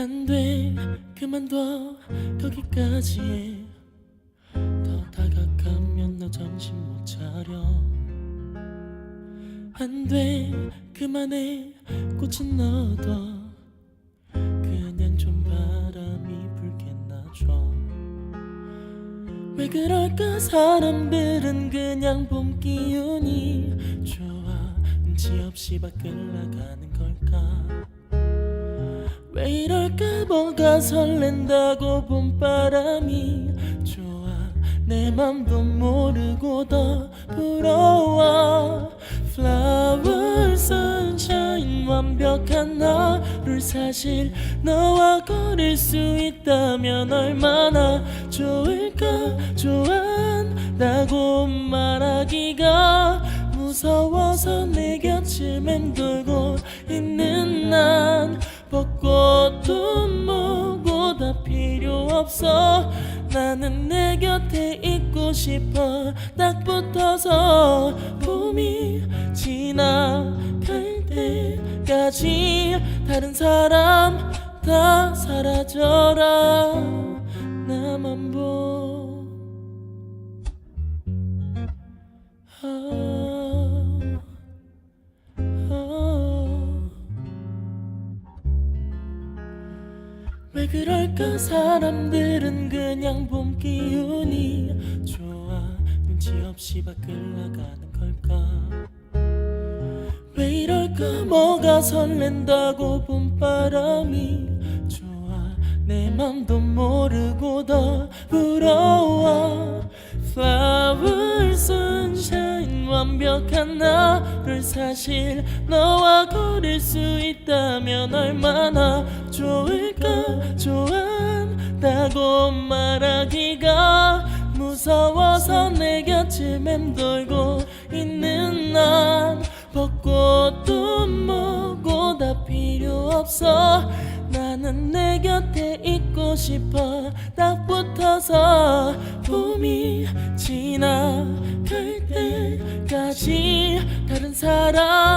안돼. 그만둬. 거기까지 해. 더 다가가면 너 정신 못 차려. 안돼. 그만해. 꽃은 너도. 그냥 좀 바람이 불게 놔줘. 왜 그럴까? 사람들은 그냥 봄 기운이 좋아. 눈치 없이 밖을 나가는 걸까 왜 이럴까? 뭐가 설렌다고 봄바람이 좋아. 내 맘도 모르고 더 부러워. Flower sunshine 완벽한 하루를 사실 너와 걸을 수 있다면 얼마나 좋을까? 좋아한다고 말하기가 무서워서 내 곁을 맴돌고 있는 난 벚꽃도 뭐고 다 필요 없어. 나는 내 곁에 있고 싶어. 딱 붙어서 봄이 지나갈 때까지 다른 사람 다 사라져라 왜 그럴까? 사람들은 그냥 봄 기운이 좋아. 눈치 없이 밖을 나가는 걸까? 왜 이럴까? 뭐가 설렌다고 봄바람이 좋아. 내 맘도 모르고 더 부러워. Flower sunshine 완벽한 나를 사실 너와 걸을 수 있다면 얼마나 좋을까? 좋아한다고 말하기가 무서워서 내 곁을 맴돌고 있는 난 벚꽃도 뭐고 다 필요 없어. 나는 내 곁에 있고 싶어. 딱 붙어서 봄이 지나갈 때까지 다른 사람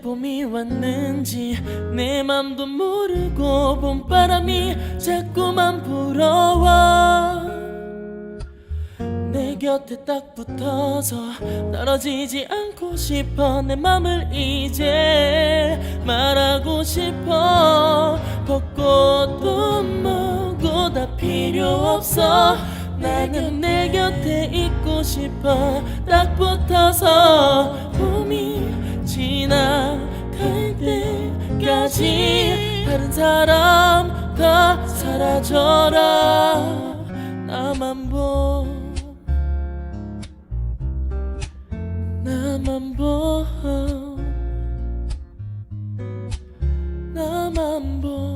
봄이 왔는지 내 맘도 모르고 봄바람이 자꾸만 불어와. 내 곁에 딱 붙어서 떨어지지 않고 싶어 내 맘을 이제 말하고 싶어. 벚꽃도 뭐고 다 필요 없어. 나는 내 곁에 있고 싶어. 딱 붙어서 봄이 지나갈 끝까지 다른 사람 다 사라져라. 나만 보 나만 보 나만 보.